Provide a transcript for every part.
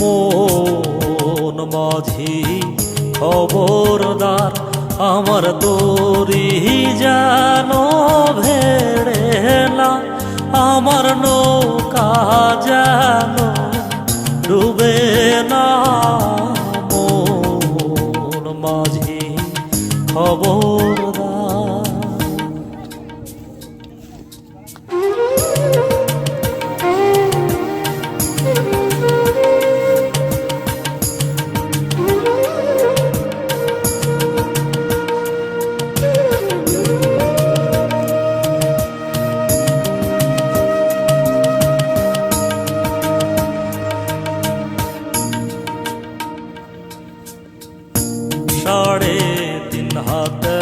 মন মাঝি খবরদার আমার তোরি যেন ভেড়ে না আমার নৌকা যেন ডুবে না। সাড়ে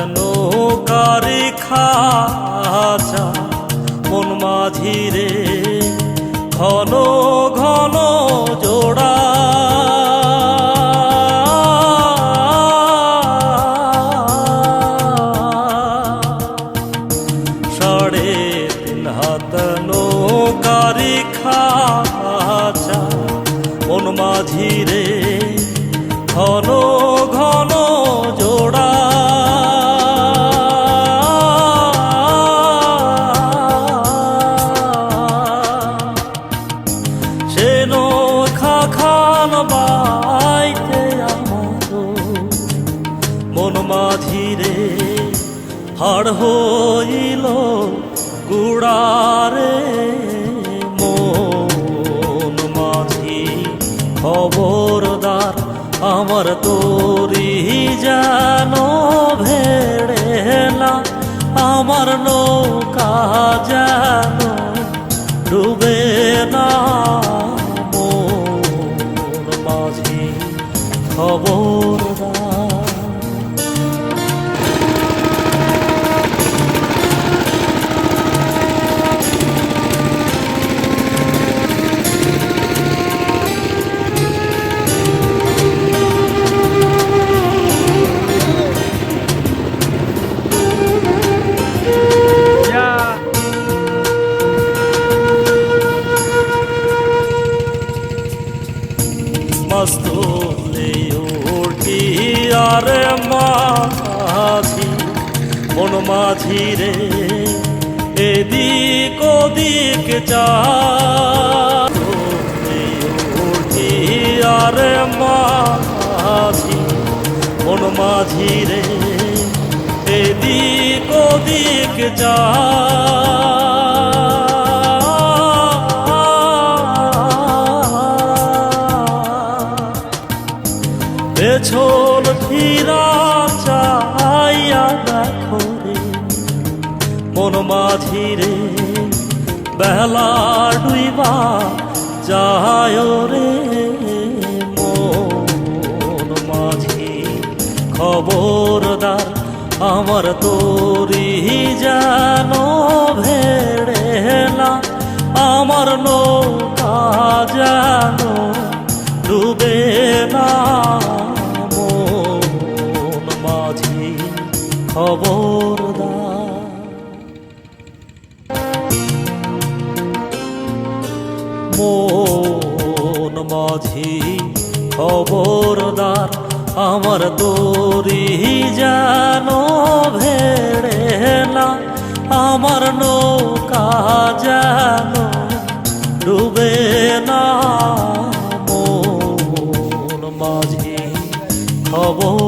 হাড় হইল গুড়ারে মন মাঝি। খবরদার আমার তোরি যেন ভেড়ে না, আমার নৌকা যেন ডুবে না। মন মাঝি, খবরদার মস্তুলে ওটি আরে মাঝি? মন মাঝি রে, এদিক ওদিক চা ওটি আরে মাঝি? মন মাঝি রে, এদিক ওদিক যা মন মাঝিরে, বেলা ডুইবা যায় রে মন মাঝি। খবরদার আমার তোরি যেন ভেড়ে না, আমার নৌকা যেন ডুবে না। মন মাঝি, খবরদার মন মাঝি খবরদার, আমার তোরি যেন ভেড়ে না, আমার নৌকা যেন ডুবে না। মন মাঝি খবরদার